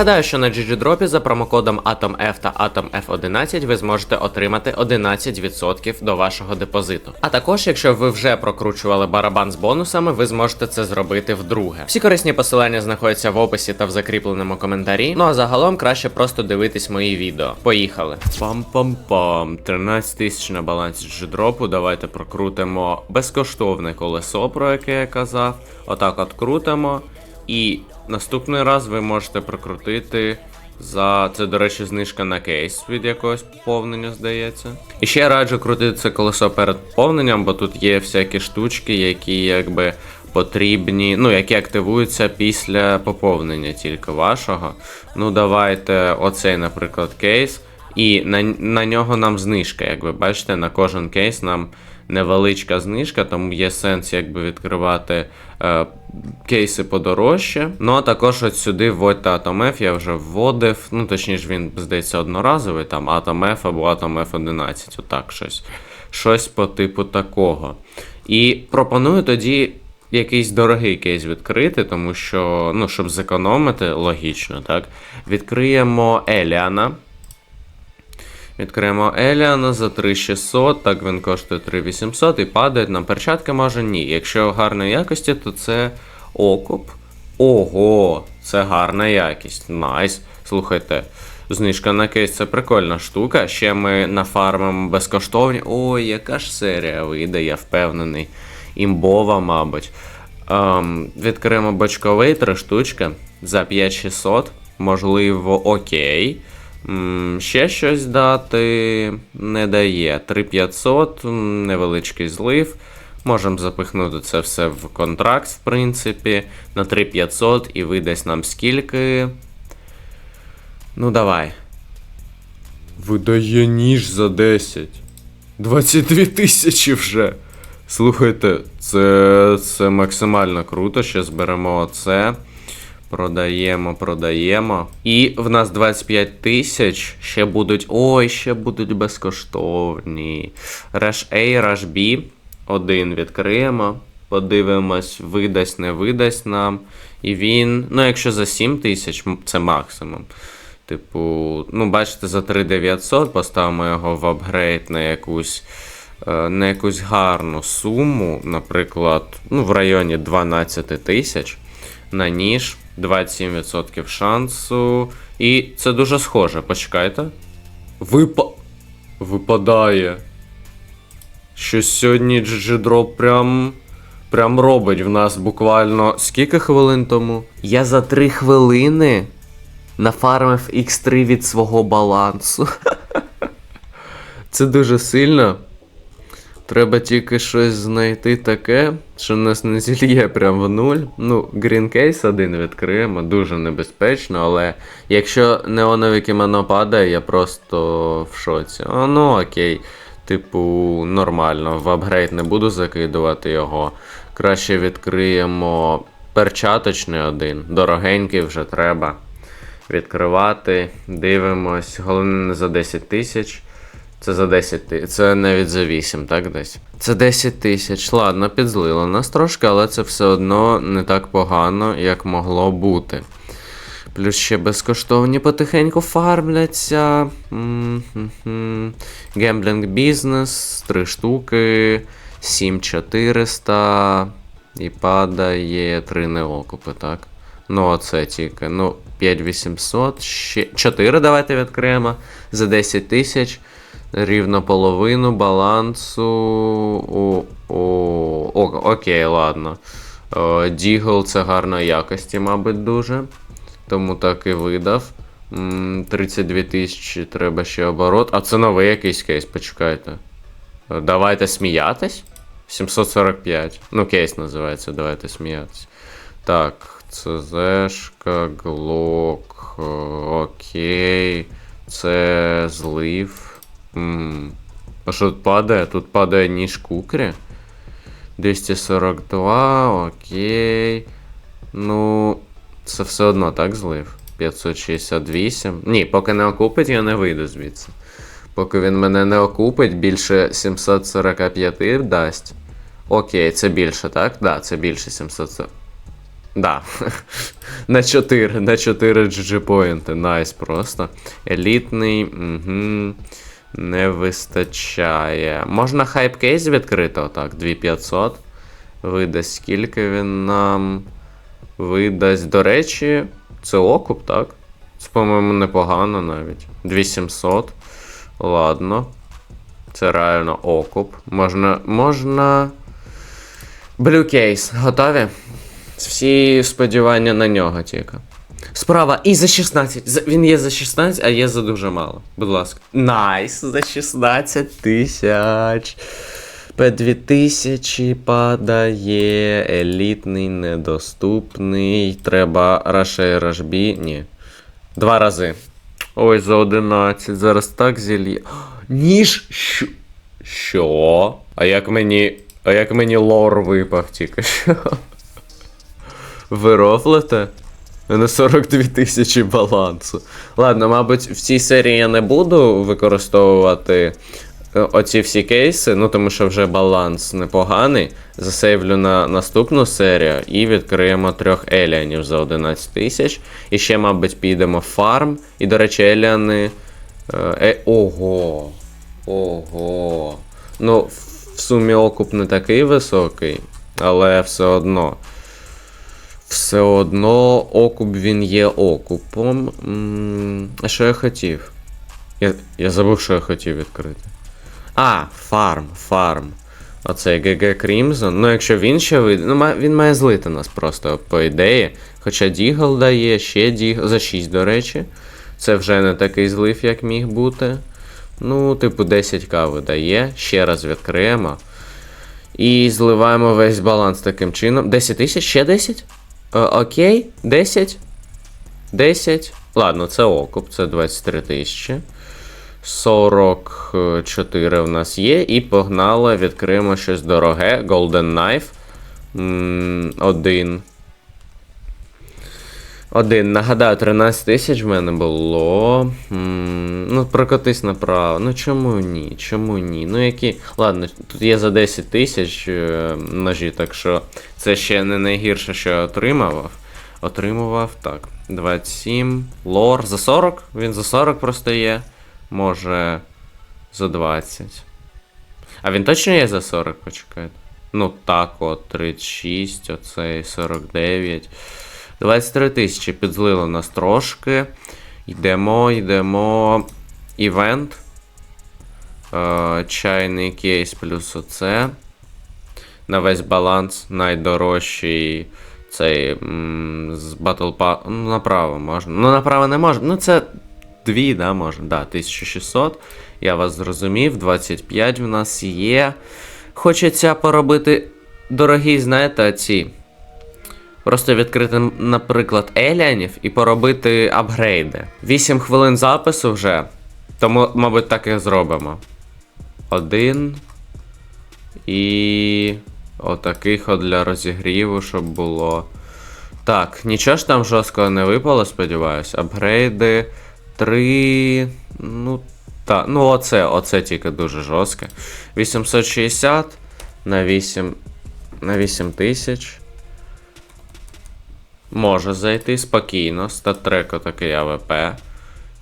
Нагадаю, що на GGDrop за промокодом AtomF та AtomF11 ви зможете отримати 11% до вашого депозиту. А також, якщо ви вже прокручували барабан з бонусами, ви зможете це зробити вдруге. Всі корисні посилання знаходяться в описі та в закріпленому коментарі. Ну а загалом краще просто дивитись мої відео. Поїхали. Пам-пам-пам. 13 тисяч на балансі GGDrop. Давайте прокрутимо безкоштовне колесо, про яке я казав. Отак от крутимо. І наступний раз ви можете прокрутити за це, до речі, знижка на кейс від якогось поповнення, здається. І ще раджу крутити це колесо перед поповненням, бо тут є всякі штучки, які якби потрібні, ну, які активуються після поповнення тільки вашого. Ну, давайте оцей, наприклад, кейс. І на, на нього нам знижка, як ви бачите, на кожен кейс нам невеличка знижка, тому є сенс якби відкривати е, кейси подорожче. Ну а також от сюди вводьте AtomF, я вже вводив. Ну точніше, він здається одноразовий, там AtomF або AtomF 11, отак щось. Щось по типу такого. І пропоную тоді. Якийсь дорогий кейс відкрити, тому що, ну, щоб зекономити, логічно, так? Відкриємо Еліана. Відкриємо Еліана за 3600, так він коштує 3800 і падає на перчатки може ні. Якщо гарної якості, то це окуп. Ого, це гарна якість. Найс. Слухайте, знижка на кейс це прикольна штука. Ще ми нафармимо безкоштовні. Ой, яка ж серія вийде, я впевнений. Імбова, мабуть. Ем, відкриємо бочковий три штучки за 5600. Можливо, окей. Ще щось дати не дає. 3500, невеличкий злив. Можемо запихнути це все в контракт, в принципі, на 3500 і видасть нам скільки. Ну, давай. Видає ніж за 10. 22 тисячі вже. Слухайте, це, це максимально круто. Ще зберемо це. Продаємо, продаємо. І в нас 25 тисяч. Ще будуть. Ой, ще будуть безкоштовні. Rush A, Rush B. Один відкриємо. Подивимось, видасть, не видасть нам. І він. Ну, якщо за 7 тисяч, це максимум. Типу, ну, бачите, за 3900 поставимо його в апгрейд на якусь. е, На якусь гарну суму, наприклад, ну, в районі 12 тисяч на ніж, 27% шансу. І це дуже схоже. Почекайте. Випа... Випадає. Що сьогодні GG-дроп прям. Прям робить в нас буквально скільки хвилин тому? Я за 3 хвилини нафармив X3 від свого балансу. Це дуже сильно. Треба тільки щось знайти таке, що нас не зільє прям в нуль. Ну, Case один відкриємо, дуже небезпечно, але якщо неонове кімоно падає, я просто в шоці. О, ну окей. Типу, нормально, в апгрейд не буду закидувати його. Краще відкриємо перчаточний один. Дорогенький вже треба відкривати. Дивимось. Головне не за 10 тисяч. Це за 10 тисяч. Це навіть за 8, так десь? Це 10 тисяч. Ладно, підзлило нас трошки, але це все одно не так погано, як могло бути. Плюс ще безкоштовні потихеньку фармляться. Гемблінг бізнес, 3 штуки, 7400. І падає 3 неокупи, так? Ну, оце тільки. Ну, 5800. Ще 4 давайте відкриємо за 10 тисяч. Рівно половину балансу. О, о, окей, ладно. Дігл це гарної якості, мабуть, дуже. Тому так і видав. 32 тисячі треба ще оборот. А це новий якийсь кейс, почекайте. Е, Давайте сміятись. 745. Ну, кейс називається, давайте сміятись. Так, ЦЗшка, Глок. е, Окей. Це злив. А що тут падає? Тут падає ніж кукрі. 242, окей. Ну, це все одно так злив. 568. Ні, поки не окупить, я не вийду звідси. Поки він мене не окупить, більше 745 дасть. Окей, це більше, так? Да, це більше 700. Це... Да. на 4, на 4 GG поінти. Найс просто. Елітний. Угу. Не вистачає. Можна хайп-кейс відкрити отак, 2500. Видасть скільки він нам. Видасть, до речі, це окуп, так? Це, по-моєму, непогано навіть. 2700. Ладно. Це реально окуп. Можна. Можна. Case. Готові? Всі сподівання на нього тільки. Справа і за 16. За- Він є за 16, а є за дуже мало. Будь ласка. Найс, за 16 тисяч. П2000 падає. Елітний, недоступний. Треба Рашей Рашбі. Ні. Два рази. Ой, за 11. Зараз так зілі. Ніж. Що? Що? А як мені. А як мені лор випав тільки що? Ви рофлите? Мене 42 тисячі балансу. Ладно, мабуть, в цій серії я не буду використовувати е, оці всі кейси, ну тому що вже баланс непоганий. Засейвлю на наступну серію і відкриємо трьох еліанів за 11 тисяч. І ще, мабуть, підемо в фарм. І, до речі, еліани. Е, е, ого. Ого. Ну, в сумі окуп не такий високий, але все одно. Все одно окуп він є окупом. А що я хотів? Я, я забув, що я хотів відкрити. А, фарм, фарм. Оцей GG Crimson. Ну, якщо він ще вийде. Ну, він має злити нас просто, по ідеї. Хоча Дігл дає, ще Дігл. За 6, до речі. Це вже не такий злив, як міг бути. Ну, типу, 10к видає. Ще раз відкриємо. І зливаємо весь баланс таким чином. 10 тисяч? Ще 10? Е, окей, 10. 10. Ладно, це окуп, це 23 тисячі. 44 в нас є. І погнали, відкриємо щось дороге. Golden Knife. Один. Один. Нагадаю, 13 тисяч в мене було. М, Ну, прокотись направо. Ну чому ні? Чому ні? Ну які. Ладно, тут є за 10 тисяч е, ножі, так що це ще не найгірше, що я отримував. Отримував так. 27. Лор. За 40? Він за 40 просто є. Може. За 20. А він точно є за 40, почекайте. Ну так, от 36, оцей 49. 23 тисячі підзлило нас трошки. Йдемо, йдемо. Івент. Е, чайний кейс плюс оце. На весь баланс найдорожчий цей м, з Battle Pass. Ну, направо можна. Ну, направо не можна. Ну, це дві, да, можна. Да, 1600. Я вас зрозумів. 25 в нас є. Хочеться поробити дорогі, знаєте, ці. Просто відкрити, наприклад, еліанів і поробити апгрейди. 8 хвилин запису вже. Тому, мабуть, так і зробимо. Один. І. Отаких от для розігріву, щоб було. Так, нічого ж там жорсткого не випало, сподіваюсь. Апгрейди. Три. Ну. Та, ну оце, оце тільки дуже жорстке. 860 на 8. На 8 тисяч. Може зайти спокійно. Статрек отакий АВП.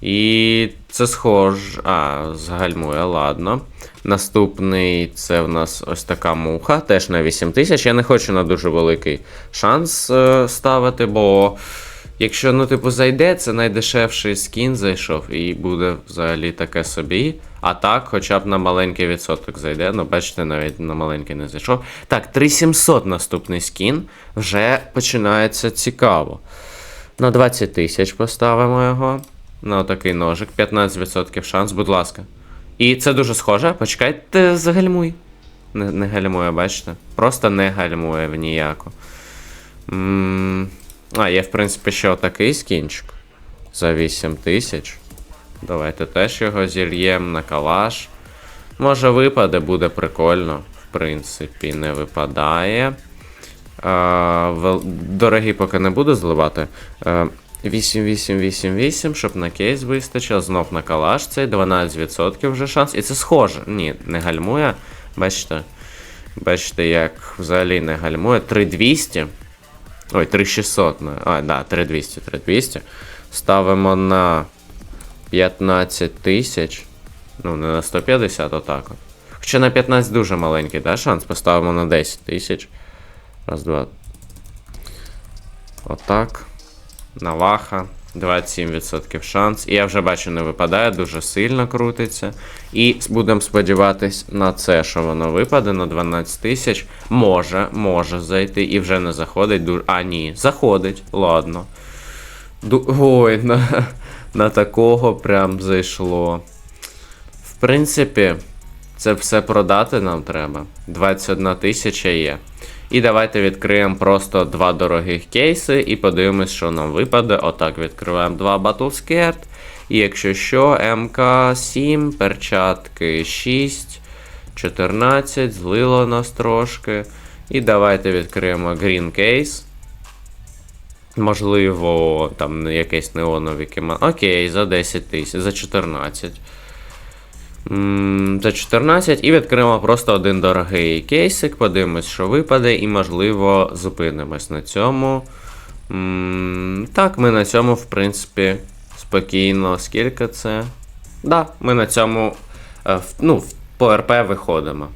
І це схож. А, згальмує, ладно. Наступний це в нас ось така муха, теж на 8000. Я не хочу на дуже великий шанс е, ставити, бо якщо, ну, типу, зайде, це найдешевший скін зайшов, і буде взагалі таке собі. А так, хоча б на маленький відсоток зайде. Ну, бачите, навіть на маленький не зайшов. Так, 3700 наступний скін. Вже починається цікаво. На 20 тисяч поставимо його. На такий ножик. 15% шанс, будь ласка. І це дуже схоже. Почекайте, загальмуй. Не, не гальмує, бачите? Просто не гальмує в ніяку. м А, є, в принципі, ще отакий скінчик. За 8 тисяч. Давайте теж його зільємо на калаш. Може випаде, буде прикольно. В принципі, не випадає. А, вел- Дорогі поки не буду зливати. Е, 8, 8, 8, 8, щоб на кейс вистачило. Знов на калаш цей 12% вже шанс. І це схоже. Ні, не гальмує. Бачите? Бачите, як взагалі не гальмує. 3200. Ой, 3600. ну, А, да, 3200, 3200. Ставимо на 15 тисяч. Ну, не на 150, отак от. Хоча на 15 дуже маленький, да, шанс? Поставимо на 10 тисяч. Раз, два. Отак. Наваха. 27% шанс. І я вже бачу, не випадає, дуже сильно крутиться. І будемо сподіватись на це, що воно випаде на 12 тисяч. Може, може зайти і вже не заходить. А, ні, заходить. Ладно. Ой, на... на такого прям зайшло. В принципі, це все продати нам треба. 21 тисяча є. І давайте відкриємо просто два дорогих кейси і подивимось, що нам випаде. Отак відкриваємо два Battlescared. І якщо що, МК7, перчатки 6, 14, злило нас трошки. І давайте відкриємо Green Case. Можливо, там якесь неонові кіма. Окей, за 10 тисяч, за 14. За 14 і відкриємо просто один дорогий кейсик, подивимось, що випаде, і, можливо, зупинимось на цьому. Так, ми на цьому, в принципі, спокійно. Скільки це? Да, ми на цьому е, ну, по РП виходимо.